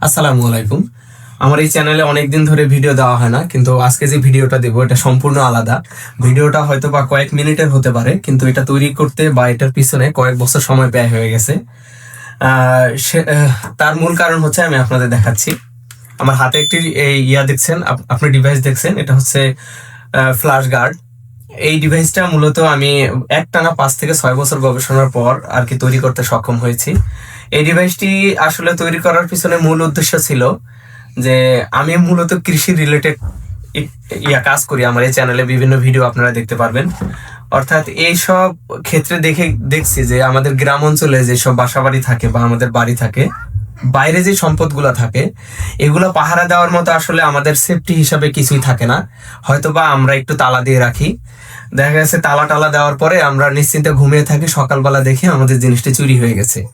আসসালামু আলাইকুম। আমার এই চ্যানেলে অনেকদিন ধরে ভিডিও দেওয়া হয় না, কিন্তু আজকে যে ভিডিওটা দেবো, এটা সম্পূর্ণ আলাদা। ভিডিওটা হয়তো বা কয়েক মিনিটের হতে পারে, কিন্তু এটা তৈরি করতে বা এটার পিছনে কয়েক বছর সময় ব্যয় হয়ে গেছে। তার মূল কারণ হচ্ছে আমি আপনাদের দেখাচ্ছি। আমার হাতে একটি ইয়া দেখছেন, আপ- আপনি ডিভাইস দেখছেন, এটা হচ্ছে ফ্ল্যাশ গার্ড এই ডিভাইসটা মূলত আমি একটানা পাঁচ থেকে ছয় বছর গবেষণার পর আর কি তৈরি করতে সক্ষম হয়েছি। এই ডিভাইসটি আসলে তৈরি করার পিছনে মূল উদ্দেশ্য ছিল যে আমি মূলত কৃষি রিলেটেড ইয়া কাজ করি। আমার এই চ্যানেলে বিভিন্ন ভিডিও আপনারা দেখতে পারবেন। অর্থাৎ এই সব ক্ষেত্রে দেখে, দেখছি যে আমাদের গ্রাম অঞ্চলে যেসব বাসা বাড়ি থাকে বা আমাদের বাড়ি থাকে বাইরে যে সম্পদগুলো থাকে, এগুলো পাহারা দেওয়ার মতো আসলে আমাদের সেফটি হিসাবে কিছুই থাকে না। হয়তো বা আমরা একটু তালা দিয়ে রাখি। দেখা গেছে তালা টালা দেওয়ার পরে আমরা নিশ্চিন্তে ঘুমিয়ে থাকি, সকালবেলা দেখে আমাদের জিনিসটি চুরি হয়ে গেছে।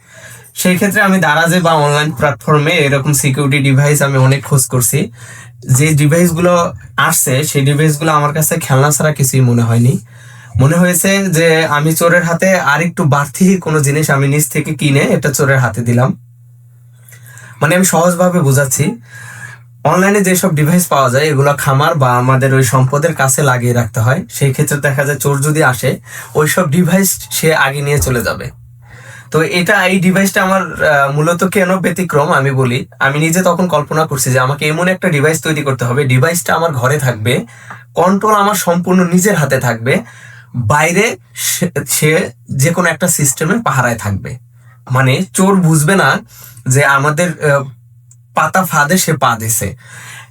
সেই ক্ষেত্রে আমি দারাজে বা অনলাইন প্ল্যাটফর্মে এরকম সিকিউরিটি ডিভাইস আমি অনেক খোঁজ করছি। যে ডিভাইসগুলো আসছে, সেই ডিভাইসগুলো আমার কাছে খেলনা ছাড়া কিছুই মনে হয়নি। মনে হয়েছে যে আমি চোরের হাতে আর একটু বাড়তি কোনো জিনিস আমি নিজ থেকে কিনে এটা চোরের হাতে দিলাম। মানে আমি সহজভাবে বোঝাচ্ছি। অনলাইনে যেসব ডিভাইস পাওয়া যায়, এগুলো খামার বা আমাদের ওই সম্পদের কাছে লাগিয়ে রাখতে হয়। সেই ক্ষেত্রে দেখা যায় চোর যদি আসে, ওইসব ডিভাইস সে আগে নিয়ে চলে যাবে। তো এটা, এই ডিভাইসটা আমার মূলত কেন ব্যতিক্রম আমি বলি। আমি নিজে তখন কল্পনা করছি যে আমাকে এমন একটা ডিভাইস তৈরি করতে হবে। ডিভাইসটা আমার ঘরে থাকবে কন্ট্রোল আমার সম্পূর্ণ নিজের হাতে থাকবে, বাইরে সে যে কোনো একটা সিস্টেমে পাহারায় থাকবে। মানে চোর বুঝবে না যে আমাদের পাতা ফাঁদে সে পা দিছে।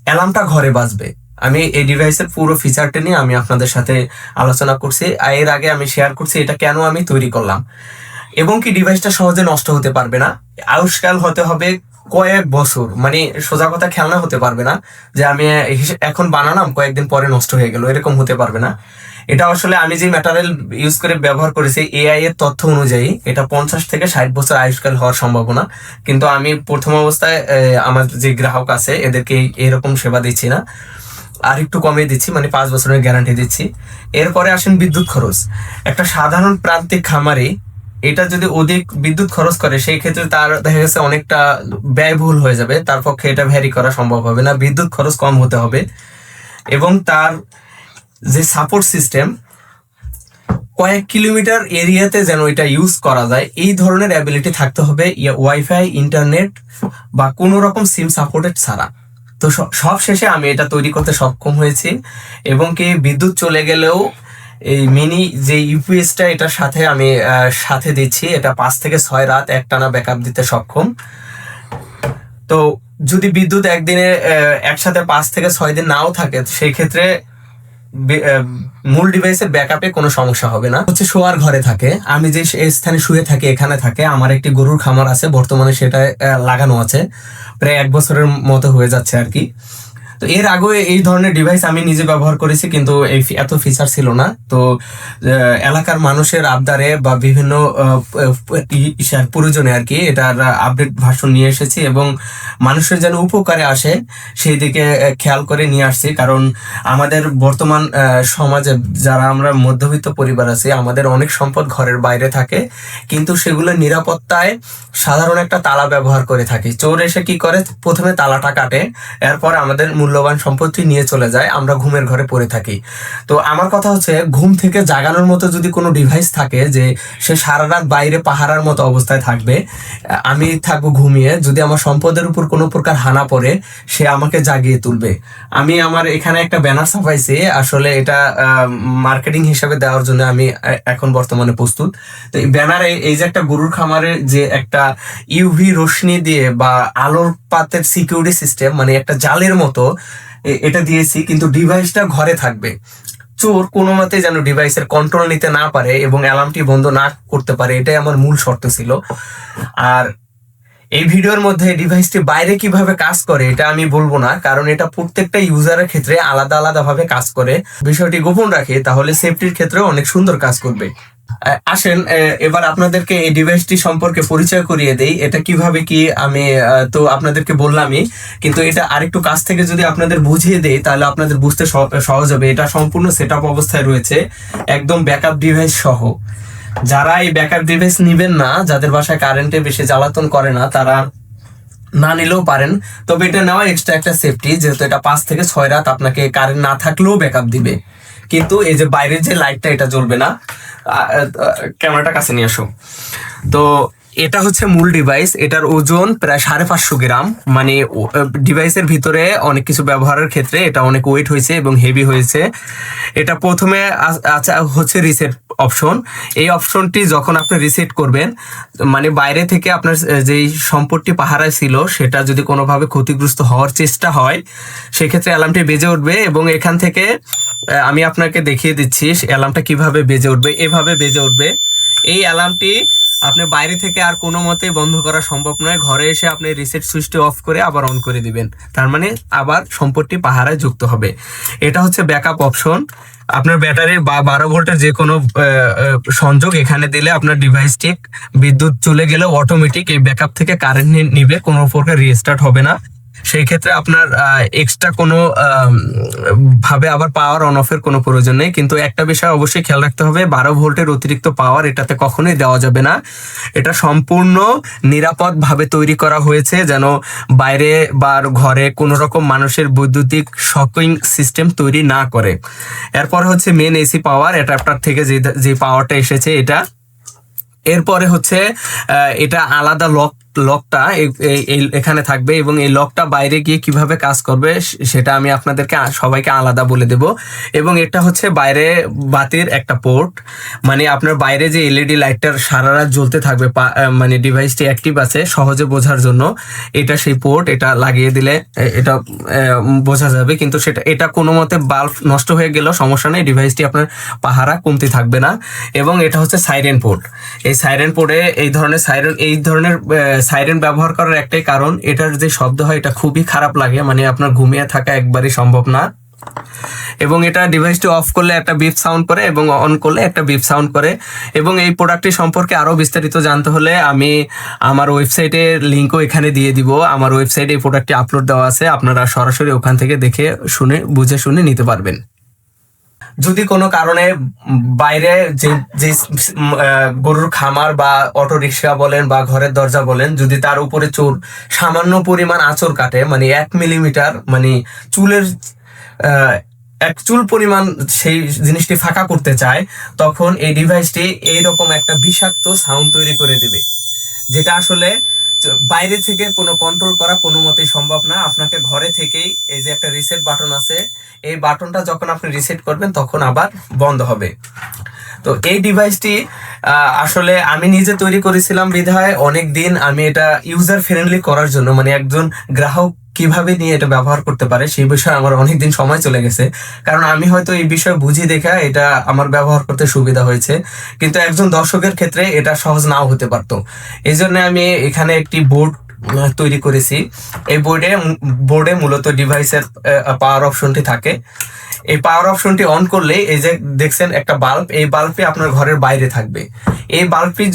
অ্যালার্মটা ঘরে বাজবে। আমি এই ডিভাইসের পুরো ফিচারটা নিয়ে আমি আপনাদের সাথে আলোচনা করছি। এর আগে আমি শেয়ার করছি এটা কেন আমি তৈরি করলাম। এবং কি ডিভাইসটা সহজে নষ্ট হতে পারবে না। আবিষ্কার হতে হবে কয়েক বছর মানে সোজা কথা খেলনা হতে পারবে না যে আমি এখন বানালাম, কয়েকদিন পরে নষ্ট হয়ে গেল, এরকম হতে পারবে না। এটা আসলে আমি যে ম্যাটেরিয়াল ইউজ করে ব্যবহার করেছি এআই এর তথ্য অনুযায়ী, এটা পঞ্চাশ থেকে ষাট বছর আয়ুষ্কাল হওয়ার সম্ভাবনা। কিন্তু আমি প্রথম অবস্থায় আমার যে গ্রাহক আছে, এদেরকে এরকম সেবা দিচ্ছি না। আর একটু কমিয়ে দিচ্ছি মানে পাঁচ বছরের গ্যারান্টি দিচ্ছি। এরপরে আসেন বিদ্যুৎ খরচ। একটা সাধারণ প্রান্তিক খামারে এটা যদি অধিক বিদ্যুৎ খরচ করে, সেই ক্ষেত্রে তার দেখা গেছে অনেকটা ব্যয়বহুল হয়ে যাবে। তার পক্ষে এটা ভ্যারি করা সম্ভব হবে না। বিদ্যুৎ খরচ কম হতে হবে। এবং তার যে সাপোর্ট সিস্টেম, কয়েক কিলোমিটার এরিয়াতে যেন এটা ইউজ করা যায়, এই ধরনের অ্যাবিলিটি থাকতে হবে ওয়াইফাই, ইন্টারনেট বা কোনো রকম সিম সাপোর্টেড ছাড়া। তো সব শেষে আমি এটা তৈরি করতে সক্ষম হয়েছি। এবং কি বিদ্যুৎ চলে গেলেও এই মিনি যে ইউপিএসটা এটার সাথে আমি সাথে দিচ্ছি। এটা পাঁচ থেকে ছয় রাত একটানা ব্যাকআপ দিতে সক্ষম। তো যদি বিদ্যুৎ একদিনে একসাথে পাঁচ থেকে ছয় দিন নাও থাকে, সেই ক্ষেত্রে মূল ডিভাইসের ব্যাকআপে কোনো সমস্যা হবে না। হচ্ছে শোয়ার ঘরে থাকে। আমি যে স্থানে শুয়ে থাকি, এখানে থাকে। আমার একটি গরুর খামার আছে। বর্তমানে সেটা লাগানো আছে। প্রায় এক বছরের মতো হয়ে যাচ্ছে আর কি। তো এর আগে এই ধরনের ডিভাইস আমি নিজে ব্যবহার করেছি, কিন্তু এই এত ফিচার ছিল না। তো এলাকার মানুষের আবদারে বা বিভিন্ন প্রয়োজনে আর কি এটার আপডেট ভার্সন নিয়ে এসেছি এবং মানুষের যেন উপকারে আসে সেই দিকে খেয়াল করে নিয়ে আসছি। কারণ আমাদের বর্তমান সমাজে যারা আমরা মধ্যবিত্ত পরিবার আছি, আমাদের অনেক সম্পদ ঘরের বাইরে থাকে, কিন্তু সেগুলো নিরাপত্তায় সাধারণ একটা তালা ব্যবহার করে থাকি। চোর এসে কি করে? প্রথমে তালাটা কাটে, এরপর আমাদের মূল্যবান সম্পত্তি নিয়ে চলে যায়, আমরা ঘুমের ঘরে পড়ে থাকি। তো আমার কথা হচ্ছে, ঘুম থেকে জাগানোর মতো যদি কোনো ডিভাইস থাকে যে সে সারা রাত বাইরে পাহারার মতো অবস্থায় থাকবে, আমি থাকব ঘুমিয়ে, যদি আমার সম্পদের উপর কোনো প্রকার হানা পড়ে, সে আমাকে জাগিয়ে তুলবে। আমি আমার এখানে একটা ব্যানার ছাপাইছি, আসলে এটা মার্কেটিং হিসাবে দেওয়ার জন্য আমি এখন বর্তমানে প্রস্তুত। তো এই ব্যানারে এই যে একটা গরুর খামারে যে একটা ইউভি রশ্মি দিয়ে বা আলোর পাতের সিকিউরিটি সিস্টেম মানে একটা জালের মতো এটা দিয়েছি, কিন্তু ডিভাইসটা ঘরে থাকবে। চোর কোনো মতে যেন ডিভাইসের কন্ট্রোল নিতে না পারে এবং অ্যালার্মটি বন্ধ না করতে পারে, এটাই আমার মূল শর্ত ছিল। আর এই ভিডিওর মধ্যে ডিভাইসটি বাইরে কীভাবে কাজ করে, এটা আমি বলব না, কারণ এটা প্রত্যেকটা ইউজারের ক্ষেত্রে আলাদা আলাদাভাবে কাজ করে। বিষয়টি গোপন রাখি, তাহলে সেফটির ক্ষেত্রে অনেক সুন্দর কাজ করবে। আসেন এবার আপনাদেরকে এই ডিভাইসটি সম্পর্কে পরিচয় করিয়ে দেই। এটা কীভাবে কি আমি তো আপনাদেরকে বললামই, কিন্তু এটা আরেকটু কাছ থেকে যদি আপনাদের বুঝিয়ে দেই, তাহলে আপনাদের বুঝতে সহজ হবে। এটা সম্পূর্ণ সেট অবস্থায় রয়েছে, একদম ব্যাকআপ ডিভাইস সহ। যারা এই ব্যাকআপ ডিভাইস নেবেন না, যাদের বাসায় কারেন্টে বেশি জ্বালাতন করে না, তারা না নিলেও পারেন। তবে এটা নেওয়া এক্সট্রা একটা সেফটি যেহেতু এটা পাঁচ থেকে ছয় রাত আপনাকে কারেন্ট না থাকলেও ব্যাকআপ দিবে। কিন্তু এই যে বাইরের যে লাইটটা এটা জ্বলবে না। ক্যামেরাটা কাছে নিয়ে আসো। তো এটা হচ্ছে মূল ডিভাইস এটার ওজন প্রায় সাড়ে পাঁচশো গ্রাম। মানে ডিভাইসের ভিতরে অনেক কিছু ব্যবহারের ক্ষেত্রে এটা অনেক ওয়েট হয়েছে এবং হেভি হয়েছে। এটা প্রথমে আচ্ছা হচ্ছে রিসেট অপশন এই অপশনটি যখন আপনি রিসেট করবেন মানে বাইরে থেকে আপনার যেই সম্পদটি পাহারায় ছিল, সেটা যদি কোনোভাবে ক্ষতিগ্রস্ত হওয়ার চেষ্টা হয়, সেক্ষেত্রে অ্যালার্মটি বেজে উঠবে এবং এখান থেকে আমি আপনাকে দেখিয়ে দিচ্ছি অ্যালার্মটা কীভাবে বেজে উঠবে। এভাবে বেজে উঠবে। এই অ্যালার্মটি আপনি বাইরে থেকে আর কোনো মতেই বন্ধ করা সম্ভব নয়। ঘরে এসে আপনি রিসেট সুইচটি অফ করে আবার অন করে দিবেন। তার মানে আবার সম্পত্তি পাহারায় যুক্ত হবে। এটা হচ্ছে ব্যাকআপ অপশন আপনার ব্যাটারির বা বারো ভোল্টের যে কোনো সংযোগ এখানে দিলে আপনার ডিভাইসটি বিদ্যুৎ চলে গেলে অটোমেটিক এই ব্যাকআপ থেকে কারেন্ট নিবে। কোনো প্রকার রিস্টার্ট হবে না। সেই ক্ষেত্রে আপনার এক্সট্রা কোনো ভাবে আবার পাওয়ার অন অফের কোনো প্রয়োজন নেই। কিন্তু একটা বিষয় অবশ্যই খেয়াল রাখতে হবে, বারো ভোল্টের অতিরিক্ত পাওয়ার এটাতে কখনোই দেওয়া যাবে না। এটা সম্পূর্ণ নিরাপদ ভাবে তৈরি করা হয়েছে যেন বাইরে বা ঘরে কোনো রকম মানুষের বৈদ্যুতিক শকিং সিস্টেম তৈরি না করে। এরপর হচ্ছে মেন এসি পাওয়ার অ্যাডাপ্টার থেকে যে যে পাওয়ারটা এসেছে এটা। এরপরে হচ্ছে এটা আলাদা লক লকটা এখানে থাকবে এবং এই লকটা বাইরে গিয়ে কীভাবে কাজ করবে সেটা আমি আপনাদেরকে সবাইকে আলাদা বলে দেব। এবং এটা হচ্ছে বাইরে বাতির একটা পোর্ট মানে আপনার বাইরে যে এলইডি লাইটটার সারা রাত জ্বলতে থাকবে মানে ডিভাইসটি অ্যাক্টিভ আছে, সহজে বোঝার জন্য এটা সেই পোর্ট এটা লাগিয়ে দিলে এটা বোঝা যাবে। কিন্তু সেটা, এটা কোনো মতে বাল্ব নষ্ট হয়ে গেলেও সমস্যা নেই ডিভাইসটি আপনার পাহারা কমতে থাকবে না। এবং এটা হচ্ছে সাইরেন পোর্ট এই সাইরেন পোর্টে এই ধরনের সাইরেন এই ধরনের সাইরেন ব্যবহার করার একটাই কারণ, এটার যে শব্দ হয়, এটা খুবই খারাপ লাগে মানে আপনার ঘুমিয়ে থাকা একবারই সম্ভব না। এবং এটা ডিভাইসটি অফ করলে একটা বিপ সাউন্ড করে এবং অন করলে একটা বিপ সাউন্ড করে। এবং এই প্রোডাক্টটি সম্পর্কে আরও বিস্তারিত জানতে হলে আমি আমার ওয়েবসাইটের লিঙ্কও এখানে দিয়ে দিব। আমার ওয়েবসাইটে এই প্রোডাক্টটি আপলোড দেওয়া আছে, আপনারা সরাসরি ওখান থেকে দেখে শুনে, বুঝে শুনে নিতে পারবেন। যদি কোনো কারণে বাইরে যে যে গরুর খামার বা অটো রিক্সা বলেন বা ঘরের দরজা বলেন, যদি তার উপরে চোর, সামান্য পরিমাণ আঁচড় কাটে মানে এক মিলিমিটার মানে চুলের এক চুল পরিমাণ সেই জিনিসটি ফাঁকা করতে চায়, তখন এই ডিভাইসটি এইরকম একটা বিষাক্ত সাউন্ড তৈরি করে দেবে। যেটা আসলে বাইরে থেকে কোনো কন্ট্রোল করা কোনো মতেই সম্ভব না। আপনাকে ঘরে থেকেই এই যে একটা রিসেট বাটন আছে, এই বাটনটা যখন আপনি রিসেট করবেন, তখন আবার বন্ধ হবে। তো এই ডিভাইসটি আসলে আমি নিজে তৈরি করেছিলাম বিধায় অনেক দিন আমি এটা ইউজার ফ্রেন্ডলি করার জন্য মানে একজন গ্রাহক কীভাবে নিয়ে এটা ব্যবহার করতে পারে, সেই বিষয়ে আমার অনেকদিন সময় চলে গেছে। কারণ আমি হয়তো এই বিষয় বুঝি দেখা এটা আমার ব্যবহার করতে সুবিধা হয়েছে। কিন্তু একজন দর্শকের ক্ষেত্রে এটা সহজ নাও হতে পারতো। এই জন্য আমি এখানে একটি বোর্ড তৈরি করেছি। এই বোর্ডে বোর্ডে মূলত ডিভাইসের পাওয়ার অপশনটি থাকে। এই পাওয়ার অপশনটি অন করলে এই যে দেখছেন একটা বাল্ব এই বাল্বটি আপনার ঘরের বাইরে থাকবে। এই বাল্বটি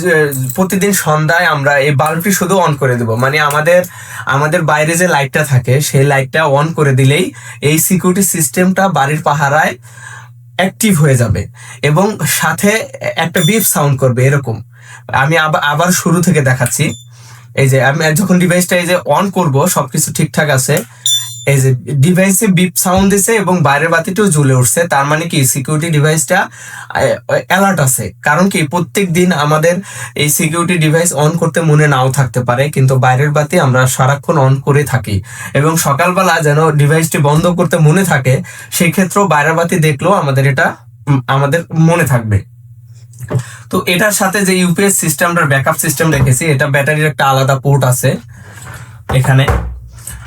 প্রতিদিন সন্ধ্যায় আমরা এই বাল্বটি শুধু অন করে দেব। মানে আমাদের আমাদের বাইরে যে লাইটটা থাকে, সেই লাইটটা অন করে দিলেই এই সিকিউরিটি সিস্টেমটা বাড়ির পাহারায় অ্যাক্টিভ হয়ে যাবে এবং সাথে একটা বিপ সাউন্ড করবে এরকম। আমি আবার আবার শুরু থেকে দেখাচ্ছি। এই যে আমি যখন ডিভাইসটা এই যে অন করব, সবকিছু ঠিকঠাক আছে। এই যে ডিভাইসে বিপ সাউন্ড দিছে এবং বাইরের বাতিটাও জ্বলে উঠছে, তার মানে কি সিকিউরিটি ডিভাইসটা অ্যালার্ট আছে। কারণ কি প্রত্যেক দিন আমাদের এই সিকিউরিটি ডিভাইস অন করতে মনে নাও থাকতে পারে, কিন্তু বাইরের বাতি আমরা সারাক্ষণ অন করে থাকি। এবং সকালবেলা যেন ডিভাইসটি বন্ধ করতে মনে থাকে, সেক্ষেত্রেও বাইরের বাতি দেখলেও আমাদের এটা আমাদের মনে থাকবে। তো এটার সাথে যে ইউপিএস সিস্টেমটার ব্যাকআপ সিস্টেম রেখেছি, এটা ব্যাটারির একটা আলাদা পোর্ট আছে, এখানে।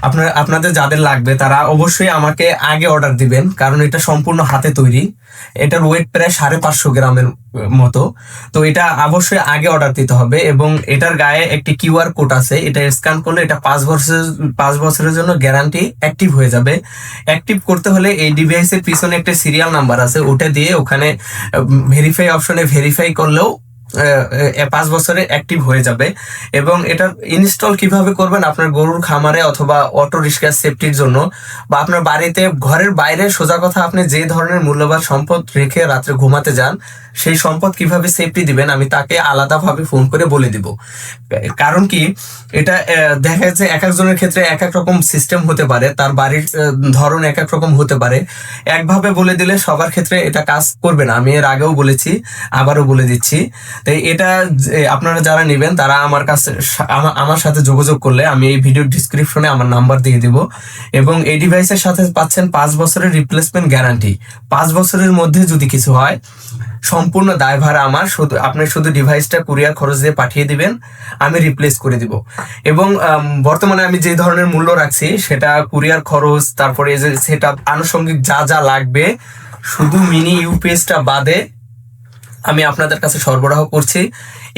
আপনার, আপনাদের যাদের লাগবে, তারা অবশ্যই আমাকে আগে অর্ডার দিবেন, কারণ এটা সম্পূর্ণ হাতে তৈরি। এটার ওয়েট প্রায় সাড়ে পাঁচশো গ্রামের মতো। তো এটা অবশ্যই আগে অর্ডার দিতে হবে এবং এটার গায়ে একটি কিউআর কোড আছে। এটা স্ক্যান করলে এটা পাঁচ বছরের পাঁচ বছরের জন্য গ্যারান্টি অ্যাক্টিভ হয়ে যাবে। অ্যাক্টিভ করতে হলে এই ডিভাইসের পিছনে একটা সিরিয়াল নাম্বার আছে। ওটা দিয়ে ওখানে ভেরিফাই অপশনে ভেরিফাই করলেও পাঁচ বছরে অ্যাক্টিভ হয়ে যাবে। এবং এটা ইনস্টল কীভাবে করবেন? আপনার গরুর খামারে অথবা অটো রিক্সা সেফটির জন্য বা আপনার বাড়িতে ঘরের বাইরে সোজা কথা আপনি যে ধরনের মূল্যবান সম্পদ রেখে রাত্রে ঘুমাতে যান, সেই সম্পদ কীভাবে সেফটি দিবেন আমি তাকে আলাদাভাবে ফোন করে বলে দিব। কারণ কি, এটা দেখা যাচ্ছে এক একজনের ক্ষেত্রে এক এক রকম সিস্টেম হতে পারে, তার বাড়ির ধরন এক এক রকম হতে পারে। একভাবে বলে দিলে সবার ক্ষেত্রে এটা কাজ করবে না। আমি এর আগেও বলেছি, আবারও বলে দিচ্ছি। তাই এটা আপনারা যারা নেবেন, তারা আমার কাছে আমার সাথে যোগাযোগ করলে আমি এই ভিডিও ডিসক্রিপশনে আমার নাম্বার দিয়ে দিব। এবং এই ডিভাইসের সাথে পাচ্ছেন পাঁচ বছরের রিপ্লেসমেন্ট গ্যারান্টি পাঁচ বছরের মধ্যে যদি কিছু হয়, সম্পূর্ণ দায়ভার আমার। শুধু, আপনি শুধু ডিভাইসটা কুরিয়ার খরচ দিয়ে পাঠিয়ে দিবেন, আমি রিপ্লেস করে দিব। এবং বর্তমানে আমি যে ধরনের মূল্য রাখছি, সেটা কুরিয়ার খরচ, তারপরে যে সেটা আনুষঙ্গিক যা যা লাগবে, শুধু মিনি ইউপিএসটা বাদে আমি আপনাদের কাছে সরবরাহ করছি।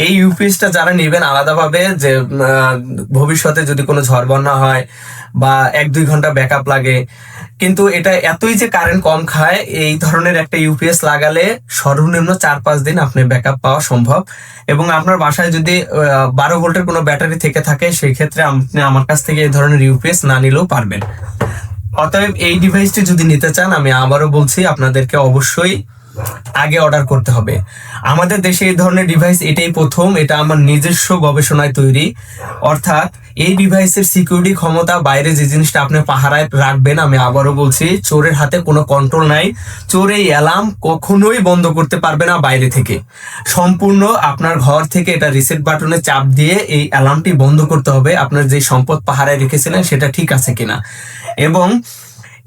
এই ইউপিএসটা যারা নেবেন আলাদাভাবে যে ভবিষ্যতে যদি কোনো ঝড় বন্যা হয় বা এক দুই ঘণ্টা ব্যাকআপ লাগে, কিন্তু এটা এতই যে কারেন্ট কম খায়, এই ধরনের একটা ইউপিএস লাগালে সর্বনিম্ন চার পাঁচ দিন আপনি ব্যাকআপ পাওয়া সম্ভব। এবং আপনার বাসায় যদি বারো ভোল্টের কোনো ব্যাটারি থেকে থাকে, সেই ক্ষেত্রে আপনি আমার কাছ থেকে এই ধরনের ইউপিএস না নিলেও পারবেন। অতএব এই ডিভাইসটি যদি নিতে চান, আমি আবারও বলছি, আপনাদেরকে অবশ্যই আগে অর্ডার করতে হবে। আমাদের দেশে এই ধরনের ডিভাইস এটাই প্রথম, এটা আমার নিজস্ব গবেষণায় তৈরি। অর্থাৎ এই ডিভাইসের সিকিউরিটি ক্ষমতা, বাইরে যে জিনিসটা আপনি পাহারায় রাখবেন, আমি আবারও বলছি, চোরের হাতে কোনো কন্ট্রোল নাই। চোর এই অ্যালার্ম কখনোই বন্ধ করতে পারবে না বাইরে থেকে। সম্পূর্ণ আপনার ঘর থেকে এটা রিসেট বাটনে চাপ দিয়ে এই অ্যালার্মটি বন্ধ করতে হবে। আপনার যে সম্পদ পাহারায় রেখেছিলেন, সেটা ঠিক আছে কিনা। এবং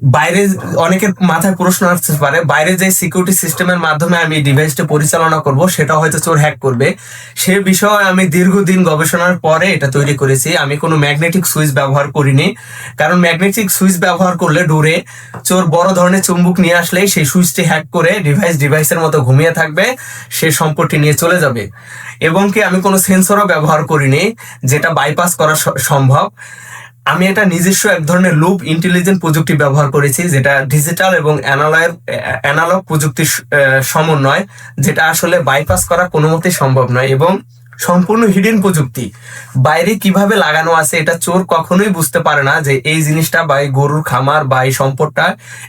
বাইরে অনেকের মাথায় প্রশ্ন আসতে পারে, বাইরে যে সিকিউরিটি সিস্টেমের মাধ্যমে আমি ডিভাইসটা পরিচালনা করব, সেটা হয়তো চোর হ্যাক করবে। সে বিষয়ে আমি দীর্ঘদিন গবেষণার পরে এটা তৈরি করেছি। আমি কোনো ম্যাগনেটিক সুইচ ব্যবহার করিনি। কারণ ম্যাগনেটিক সুইচ ব্যবহার করলে ডোরে চোর বড় ধরনের চুম্বুক নিয়ে আসলেই সেই সুইচটি হ্যাক করে ডিভাইস ডিভাইসের মতো ঘুমিয়ে থাকবে, সে সম্পদটি নিয়ে চলে যাবে। এবং কি আমি কোনো সেন্সরও ব্যবহার করিনি, যেটা বাইপাস করা সম্ভব। আমি এটা নিজস্ব এক ধরনের লুপ ইন্টেলিজেন্ট প্রযুক্তি ব্যবহার করেছি, যেটা ডিজিটাল এবং অ্যানালয়ের অ্যানালগ প্রযুক্তির সমন্বয়, যেটা আসলে বাইপাস করা কোনো মতেই সম্ভব নয় এবং সম্পূর্ণ হিডেন প্রযুক্তি। বাইরে কীভাবে লাগানো আছে এটা চোর কখনোই বুঝতে পারে না যে এই জিনিসটা বা এই গরুর খামার বা এই সম্পদটা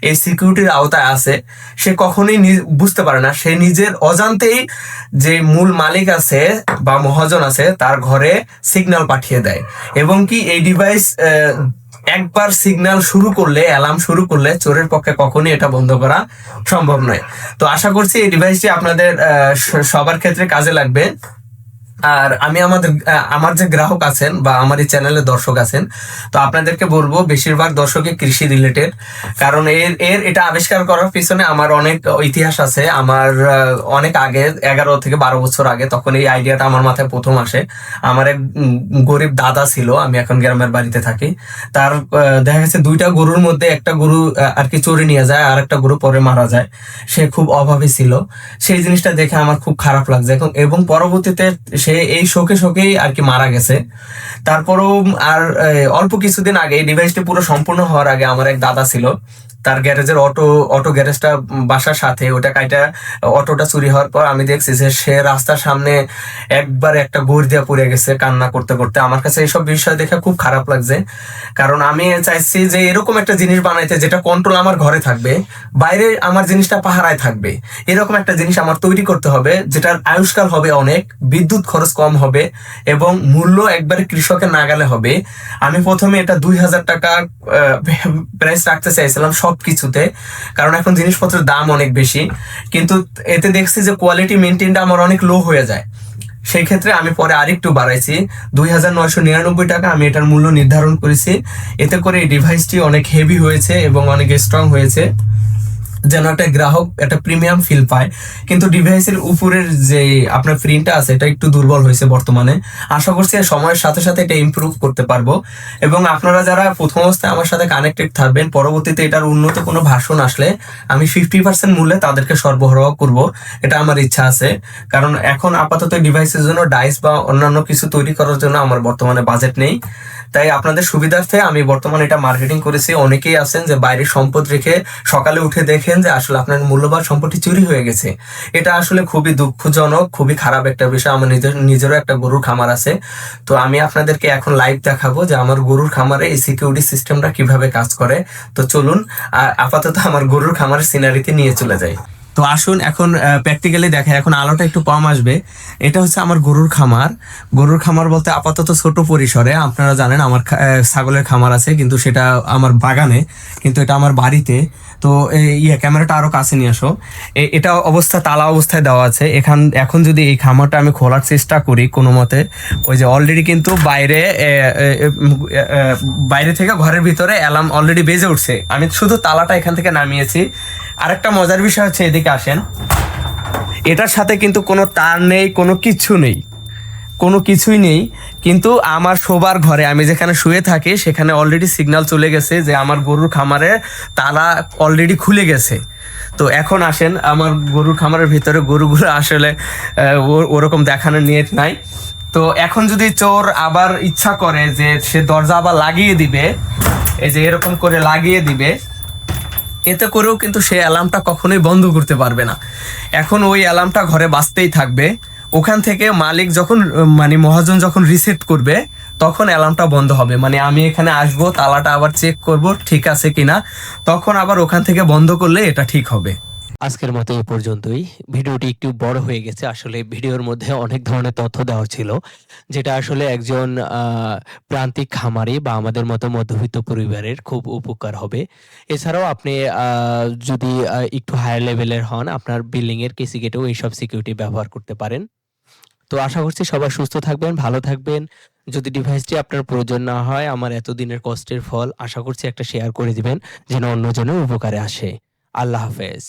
এই সিকিউরিটির আওতায় আছে। সে কখনোই বুঝতে পারে না। সে নিজের অজান্তেই যে মূল মালিক আছে বা মহাজন আছে তার ঘরে সিগন্যাল পাঠিয়ে দেয়। এবং কি এই ডিভাইস একবার সিগন্যাল শুরু করলে অ্যালার্ম শুরু করলে চোরের পক্ষে কখনই এটা বন্ধ করা সম্ভব নয়। তো আশা করছি এই ডিভাইসটি আপনাদের সবার ক্ষেত্রে কাজে লাগবে। আর আমি আমাদের আমার যে গ্রাহক আছেন বা আমার এই চ্যানেলের দর্শক আছেন, তো আপনাদেরকে বলব বেশিরভাগ দর্শকই কৃষি রিলেটেড কারণ এর এর এটা আবিষ্কার করার পিছনে আমার অনেক ইতিহাস আছে। আমার অনেক আগে, এগারো থেকে বারো বছর আগে তখন এই আইডিয়াটা আমার মাথায় প্রথম আসে। আমার এক গরিব দাদা ছিল, আমি এখন গ্রামের বাড়িতে থাকি। তার দেখা গেছে দুইটা গরুর মধ্যে একটা গরু আর কি চোরে নিয়ে যায়, আর একটা গরু পরে মারা যায়। সে খুব অভাবী ছিল। সেই জিনিসটা দেখে আমার খুব খারাপ লাগছে। এবং পরবর্তীতে সে এই শোকে শোকেই আর কি মারা গেছে। তারপরও আর অল্প কিছুদিন আগে ডিভাইসটি পুরো সম্পূর্ণ হওয়ার আগে আমার এক দাদা ছিল। তার গ্যারেজের অটো অটো গ্যারেজটা বাসার সাথে, ওটা কাইটা অটোটা চুরি হওয়ার পর আমি দেখছি যে সে রাস্তার সামনে একবার একটা গোড় দিয়ে পড়ে গেছে কান্না করতে করতে। আমার কাছে এইসব বিষয় দেখে খুব খারাপ লাগছে। কারণ আমি চাইছি যে এরকম একটা জিনিস বানাইতে যেটা কন্ট্রোল আমার ঘরে থাকবে, বাইরে আমার জিনিসটা পাহারায় থাকবে। এরকম একটা জিনিস আমার তৈরি করতে হবে, যেটার আয়ুষ্কাল হবে অনেক, বিদ্যুৎ খরচ কম হবে এবং মূল্য একবারে কৃষকের নাগালে হবে। আমি প্রথমে এটা দুই হাজার টাকা প্রাইস রাখতে চাইছিলাম সব কিছুতে কারণ এখন জিনিসপত্রের দাম অনেক বেশি। কিন্তু এতে দেখছি যে কোয়ালিটি মেনটেনটা আমার অনেক লো হয়ে যায়। সেই ক্ষেত্রে আমি পরে আরেকটু বাড়াইছি। দুই হাজার নয়শো নিরানব্বই টাকা আমি এটার মূল্য নির্ধারণ করেছি। এতে করে এই ডিভাইসটি অনেক হেভি হয়েছে এবং অনেক স্ট্রং হয়েছে। যেন একটা গ্রাহক একটা প্রিমিয়াম ফিল পায়। কিন্তু ডিভাইসের উপরের যে আপনার প্রিন্টটা আছে, এটা একটু দুর্বল হয়েছে বর্তমানে। আশা করছি সময়ের সাথে সাথে এটা ইমপ্রুভ করতে পারব। এবং আপনারা যারা প্রথম অবস্থায় আমার সাথে কানেক্টেড থাকবেন, পরবর্তীতে এটার উন্নত কোনো ভাষণ আসলে আমি ফিফটি পার্সেন্ট মূল্যে তাদেরকে সরবরাহ করব। এটা আমার ইচ্ছা আছে। কারণ এখন আপাতত ডিভাইসের জন্য ডাইস বা অন্যান্য কিছু তৈরি করার জন্য আমার বর্তমানে বাজেট নেই। তাই আপনাদের সুবিধার্থে আমি বর্তমানে এটা মার্কেটিং করেছি। অনেকেই আছেন যে বাইরের সম্পদ রেখে সকালে উঠে দেখে দেখেন যে আসলে আপনার মূল্যবান সম্পত্তি চুরি হয়ে গেছে। এটা আসলে খুবই দুঃখজনক, খুবই খারাপ একটা বিষয়। আমার নিজের, নিজেরও একটা গরুর খামার আছে। তো আমি আপনাদেরকে এখন লাইভ দেখাবো যে আমার গরুর খামারে এই সিকিউরিটি সিস্টেমটা কীভাবে কাজ করে। তো চলুন আর আপাতত আমার গরুর খামারের সিনারিতে নিয়ে চলে যাই। তো আসুন এখন প্র্যাকটিক্যালি দেখে এখন আলোটা একটু কম আসবে। এটা হচ্ছে আমার গরুর খামার। গরুর খামার বলতে আপাতত ছোট পরিসরে, আপনারা জানেন আমার ছাগলের খামার আছে, কিন্তু সেটা আমার বাগানে, কিন্তু এটা আমার বাড়িতে। তো ইয়ে ক্যামেরাটা আরও কাছে নিয়ে আসো। এটা অবস্থা তালা অবস্থায় দেওয়া আছে। এখান, এখন যদি এই খামারটা আমি খোলার চেষ্টা করি কোনো মতে, ওই যে অলরেডি কিন্তু বাইরে বাইরে থেকে ঘরের ভিতরে অ্যালার্ম অলরেডি বেজে উঠছে। আমি শুধু তালাটা এখান থেকে নামিয়েছি। আরেকটা মজার বিষয় হচ্ছে এদিকে আসেন, এটার সাথে কিন্তু কোনো তার নেই, কোনো কিছু নেই, কোনো কিছুই নেই। কিন্তু আমার শোবার ঘরে, আমি যেখানে শুয়ে থাকি, সেখানে অলরেডি সিগন্যাল চলে গেছে যে আমার গরুর খামারে তালা অলরেডি খুলে গেছে। তো এখন আসেন, আমার গরুর খামারের ভিতরে গরুগুলো আসলে ওরকম দেখানোর নিয়ত নাই। তো এখন যদি চোর আবার ইচ্ছা করে যে সে দরজা আবার লাগিয়ে দিবে, এই যে এরকম করে লাগিয়ে দিবে এতে করেও কিন্তু সেই অ্যালার্মটা কখনোই বন্ধ করতে পারবে না। এখন ওই অ্যালার্মটা ঘরে বাঁচতেই থাকবে। ওখান থেকে মালিক যখন মানে মহাজন যখন রিসেট করবে, তখন অ্যালার্মটা বন্ধ হবে। মানে আমি এখানে আসব, তালাটা আবার চেক করব, ঠিক আছে কিনা? তখন আবার ওখান থেকে বন্ধ করলে এটা ঠিক হবে। আজকের মতো এই পর্যন্তই। ভিডিওটি একটু বড় হয়ে গেছে, আসলে ভিডিওর মধ্যে অনেক ধরনের তথ্য দেওয়া ছিল, যেটা আসলে একজন প্রান্তিক খামারি বা আমাদের মতো মধ্যবিত্ত পরিবারের খুব উপকার হবে। এছাড়াও আপনি যদি একটু হায়ার লেভেলের হন, আপনার বিল্ডিং এর কেসি গেটেও এইসব সিকিউরিটি ব্যবহার করতে পারেন। তো আশা করছি সবাই সুস্থ থাকবেন, ভালো থাকবেন। যদি ডিভাইসটি আপনার প্রয়োজন না হয়, আমার এতদিনের কষ্টের ফল, আশা করছি একটা শেয়ার করে দিবেন, যেন অন্যজনের উপকারে আসে। আল্লাহ হাফেজ।